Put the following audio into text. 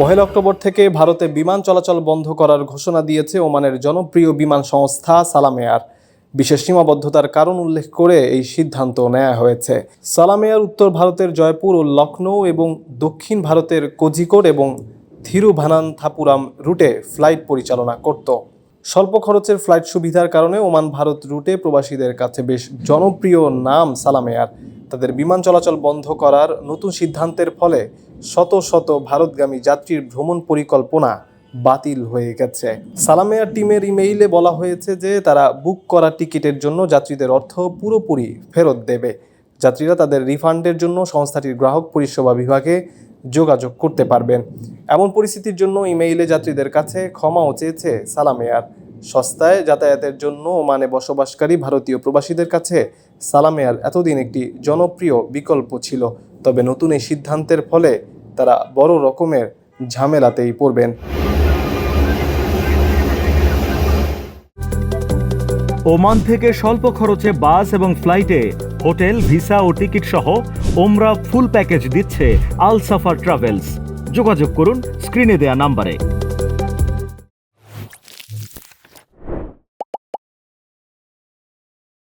পহেলা October থেকে ভারতে বিমান চলাচল বন্ধ করার ঘোষণা দিয়েছে ওমানের জনপ্রিয় বিমান সংস্থা সালাম এয়ার বিশেষ সীমাবদ্ধতার কারণ উল্লেখ করে এই সিদ্ধান্ত নেওয়া হয়েছে। সালাম এয়ার উত্তর ভারতের জয়পুর ও লখনৌ এবং দক্ষিণ ভারতের কোঝিকোড এবং থিরুভানান্থাপুরাম রুটে ফ্লাইট পরিচালনা করত। স্বল্প খরচের ফ্লাইট সুবিধার কারণে ওমান ভারত রুটে প্রবাসীদের কাছে বেশ জনপ্রিয় নাম সালাম এয়ার তাদের বিমান চলাচল বন্ধ করার নতুন সিদ্ধান্তের ফলে শত শত ভারতগামী যাত্রীর ভ্রমণ পরিকল্পনা বাতিল হয়ে গেছে। সালাম এয়ার টিমের ইমেইলে বলা হয়েছে যে, তারা বুক করা টিকিটের জন্য যাত্রীদের অর্থ পুরোপুরি ফেরত দেবে। যাত্রীরা তাদের রিফান্ডের জন্য সংস্থাটির গ্রাহক পরিষেবা বিভাগে যোগাযোগ করতে পারবেন। এমন পরিস্থিতির জন্য ইমেইলে যাত্রীদের কাছে ক্ষমাও চেয়েছে সালাম এয়ার সস্তায় যাতায়াতের জন্য ওমানে বসবাসকারী ভারতীয় প্রবাসীদের কাছে সালাম এয়ার এতদিন একটি জনপ্রিয় বিকল্প ছিল। তবে নতুন এই সিদ্ধান্তের ফলে তারা বড় রকমের ঝামেলাতেই পড়বেন। ওমান থেকে স্বল্প খরচে বাস এবং ফ্লাইটে হোটেল, ভিসা ও টিকিট সহ ওমরা ফুল প্যাকেজ দিচ্ছে আল সাফার ট্রাভেলস। যোগাযোগ করুন, স্ক্রিনে দেয়া নাম্বারে।